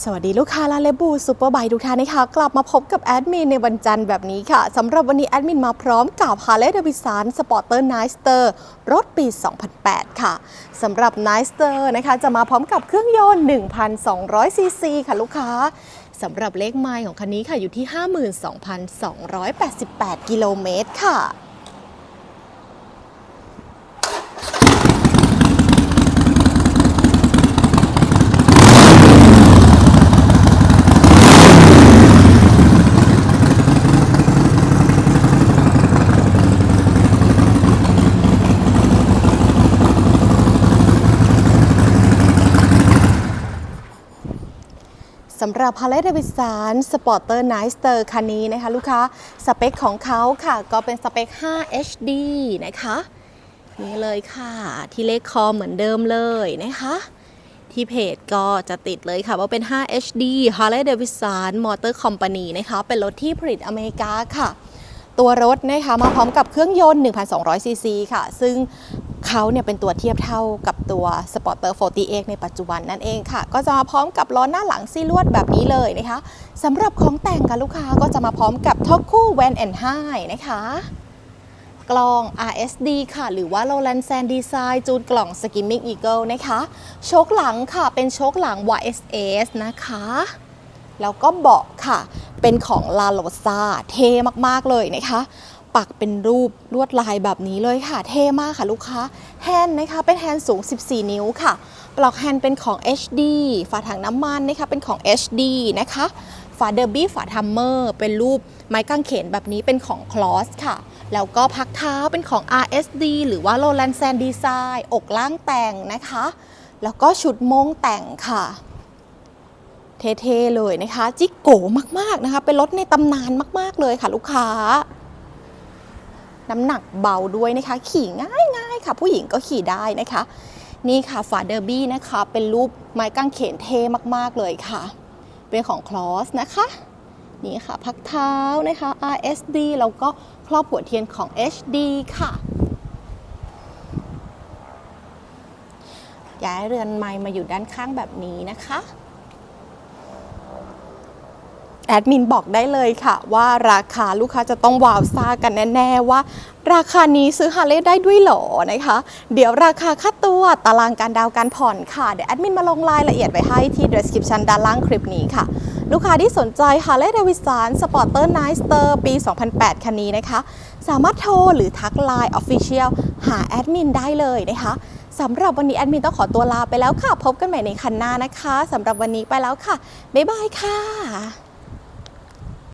สวัสดีลูกค้าลาเลบูซูเปอร์ไบทุกท่านนะคะ กลับมาพบกับแอดมินในวันจันทร์แบบนี้ค่ะสำหรับวันนี้แอดมินมาพร้อมกับ h a r l e y Davidson Sporter n i s t e r รถปี 2008 ค่ะสำหรับ n i s t e r นะคะจะมาพร้อมกับเครื่องยนต์1,200ซีซีค่ะลูกค้าสำหรับเลขไมล์ของคันนี้ค่ะอยู่ที่ 52,288 กิโลเมตรค่ะ สำหรับ Harley Davidson Sporter n i s t e r คันนี้นะคะลูกค้า สเปคของเขาค่ะ ก็เป็นสเปค 5 HD นะคะ นี่เลยค่ะ ที่เลขคอเหมือนเดิมเลยนะคะ ที่เพจก็จะติดเลยค่ะ ว่าเป็น 5 HD Harley Davidson Motor Company นะคะ เป็นรถที่ผลิตอเมริกาค่ะตัวรถนะคะมาพร้อมกับเครื่องยนต์ 1,200 ซีซีค่ะ ซึ่ง เขาเนี่ยเป็นตัวเทียบเท่ากับตัว Sporter 48ในปัจจุบันนั่นเองค่ะ ก็จะมาพร้อมกับล้อหน้าหลังซี่ลวดแบบนี้เลยนะคะสำหรับของแต่งกับลูกค้าก็จะมาพร้อมกับท็อกคู่ Van and High นะคะ กล้อง RSD ค่ะ หรือว่า Lowland Sand Design จูนกล่อง Skimming Eagle นะคะ โชคหลังค่ะเป็นโชคหลัง YSS นะคะแล้วก็เบาะค่ะ เป็นของลาโ o ซาเท่มาก ๆ เลยนะคะ ปักเป็นรูปลวดลายแบบนี้เลยค่ะ เท่มากค่ะลูกค้า แฮนด์นะคะ เป็นแฮนด์สูง 14 นิ้วค่ะ ปลอกแฮนด์เป็นของ HD ฝาถังน้ำมันนะคะ เป็นของ HD นะคะ ฝาเดอร์บี้ฝาทัมเมอร์ เป็นรูปไม้กางเขนแบบนี้เป็นของคลอสค่ะ แล้วก็พักเท้าเป็นของ RSD หรือว่า Lowland Sand Design อกล่างแต่งนะคะ แล้วก็ชุดมงแต่งค่ะเท่ๆเลยนะคะ จิกโกมากๆนะคะ เป็นรถในตำนานมากๆเลยค่ะลูกค้า น้ำหนักเบาด้วยนะคะ ขี่ง่ายๆค่ะ ผู้หญิงก็ขี่ได้นะคะ นี่ค่ะฝาเดอร์บี้นะคะ เป็นรูปไม้กางเขนเท่มากๆเลยค่ะ เป็นของคลอสนะคะนี่ค่ะ พักเท้านะคะ RSD แล้วก็ครอบหัวเทียนของ HD ค่ะย้ายเรือนไม้มาอยู่ด้านข้างแบบนี้นะคะ แอดมินบอกได้เลยค่ะ ว่าราคาลูกค้าจะต้องว้าวซ่ากันแน่ ๆ ว่า ราคานี้ซื้อฮาร์เลย์ได้ด้วยหรอนะคะ เดี๋ยวราคาค่าตัวตารางการดาวน์การผ่อนค่ะ เดี๋ยวแอดมินมาลงรายละเอียดไว้ให้ที่ description ด้านล่างคลิปนี้ค่ะ ลูกค้าที่สนใจ Harley Davidson Sporter n i s t e r ปี 2008 คันนี้นะคะ สามารถโทรหรือทัก Line Official หาแอดมินได้เลยนะคะสำหรับวันนี้แอดมินต้องขอตัวลาไปแล้วค่ะ พบกันใหม่ในคันหน้านะคะสำหรับวันนี้ไปแล้วค่ะ บ๊ายบายค่ะ